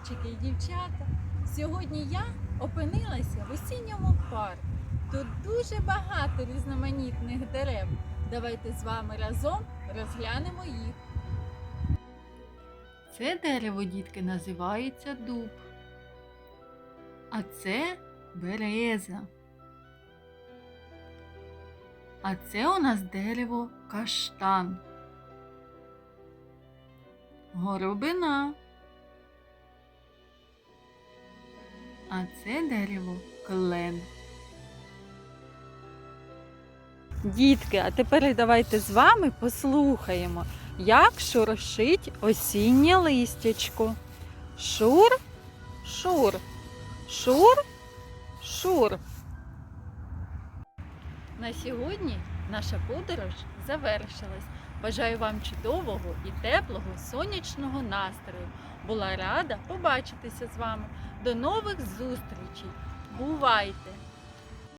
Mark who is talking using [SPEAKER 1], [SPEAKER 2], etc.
[SPEAKER 1] хлопчики і дівчата. Сьогодні я опинилася в осінньому парку. Тут дуже багато різноманітних дерев. Давайте з вами разом розглянемо їх. Це дерево, дітки, називається дуб. А це береза. А це у нас дерево каштан. Горобина. А це дерево клен. Дітки, а тепер давайте з вами послухаємо, як шуршить осіннє листячко. Шур, шур, шур, шур. На сьогодні наша подорож завершилась. Бажаю вам чудового і теплого сонячного настрою. Була рада побачитися з вами. До нових зустрічей. Бувайте!